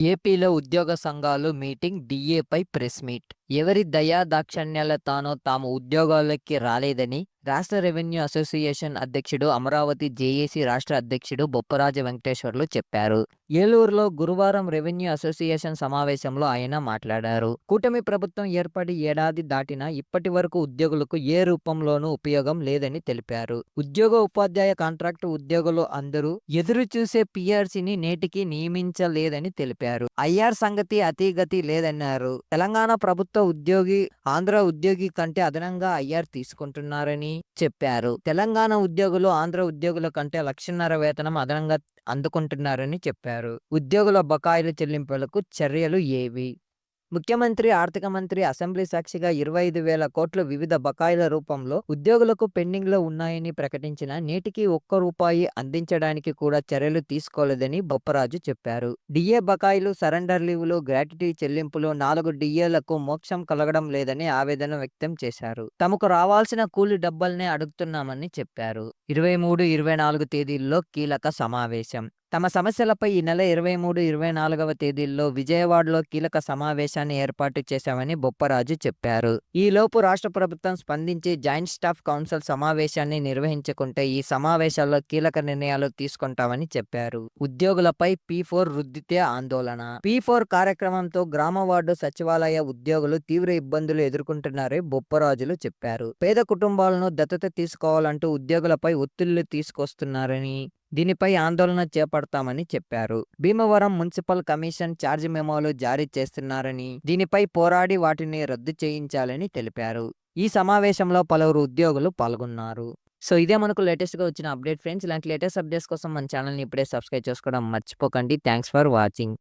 ఏపీలో ఉద్యోగ సంఘాలు మీటింగ్ డిఏపై ప్రెస్ మీట్. ఎవరి దయా దాక్షణ్యాల తానో తాము ఉద్యోగాలకి రాలేదని రాష్ట్ర రెవెన్యూ అసోసియేషన్ అధ్యక్షుడు అమరావతి జేఏసీ రాష్ట్ర అధ్యక్షుడు బొప్పరాజ వెంకటేశ్వర్లు చెప్పారు. ఏలూరులో గురువారం రెవెన్యూ అసోసియేషన్ సమావేశంలో ఆయన మాట్లాడారు. కూటమి ప్రభుత్వం ఏర్పడి ఏడాది దాటినా ఇప్పటి వరకు ఉద్యోగులకు ఏ రూపంలోనూ ఉపయోగం లేదని తెలిపారు. ఉద్యోగ ఉపాధ్యాయ కాంట్రాక్టు ఉద్యోగులు అందరూ ఎదురు చూసే పిఆర్సీని నేటికి నియమించలేదని తెలిపారు. ఐఆర్ సంగతి అతీగతి లేదన్నారు. తెలంగాణ ప్రభుత్వ ఉద్యోగి ఆంధ్ర ఉద్యోగి కంటే అదనంగా ఐఆర్ తీసుకుంటున్నారని చెప్పారు. తెలంగాణ ఉద్యోగులు ఆంధ్ర ఉద్యోగుల కంటే లక్షన్నర వేతనం అదనంగా అందుకుంటున్నారని చెప్పారు. ఉద్యోగుల బకాయిల చెల్లింపులకు చర్యలు ఏవి? ముఖ్యమంత్రి ఆర్థిక మంత్రి అసెంబ్లీ సాక్షిగా ఇరవై ఐదు వేల కోట్లు వివిధ బకాయిల రూపంలో ఉద్యోగులకు పెండింగ్లో ఉన్నాయని ప్రకటించిన నేటికి ఒక్క రూపాయి అందించడానికి కూడా చర్యలు తీసుకోలేదని బొప్పరాజు చెప్పారు. డిఏ బకాయిలు సరెండర్ లీవులు గ్రాట్యుటీ చెల్లింపులు నాలుగు డిఏలకు మోక్షం కలగడం లేదని ఆవేదన వ్యక్తం చేశారు. తమకు రావాల్సిన కూలి డబ్బల్నే అడుగుతున్నామని చెప్పారు. ఇరవై మూడు ఇరవై నాలుగు తేదీల్లో కీలక సమావేశం. తమ సమస్యలపై ఈ నెల ఇరవై మూడు ఇరవై నాలుగవ తేదీల్లో విజయవాడలో కీలక సమావేశాన్ని ఏర్పాటు చేశామని బొప్పరాజు చెప్పారు. ఈలోపు రాష్ట్ర ప్రభుత్వం స్పందించి జాయింట్ స్టాఫ్ కౌన్సిల్ సమావేశాన్ని నిర్వహించుకుంటే ఈ సమావేశాల్లో కీలక నిర్ణయాలు తీసుకుంటామని చెప్పారు. ఉద్యోగులపై పీ ఫోర్ వృద్ధితే ఆందోళన. పీ ఫోర్ కార్యక్రమంతో గ్రామ వార్డు సచివాలయ ఉద్యోగులు తీవ్ర ఇబ్బందులు ఎదుర్కొంటున్నారని బొప్పరాజులు చెప్పారు. పేద కుటుంబాలను దత్తత తీసుకోవాలంటూ ఉద్యోగులపై ఒత్తిళ్ళు తీసుకొస్తున్నారని దీనిపై ఆందోళన చేపడతామని చెప్పారు. భీమవరం మున్సిపల్ కమిషన్ ఛార్జ్ మెమోలు జారీ చేస్తున్నారని దీనిపై పోరాడి వాటిని రద్దు చేయించాలని తెలిపారు. ఈ సమావేశంలో పలువురు ఉద్యోగులు పాల్గొన్నారు. సో ఇదే మనకు లేటెస్ట్గా వచ్చిన అప్డేట్ ఫ్రెండ్స్. ఇలాంటి లేటెస్ట్ అప్డేట్స్ కోసం మన ఛానల్ని ఇప్పుడే సబ్స్క్రైబ్ చేసుకోవడం మర్చిపోకండి. Thanks for watching.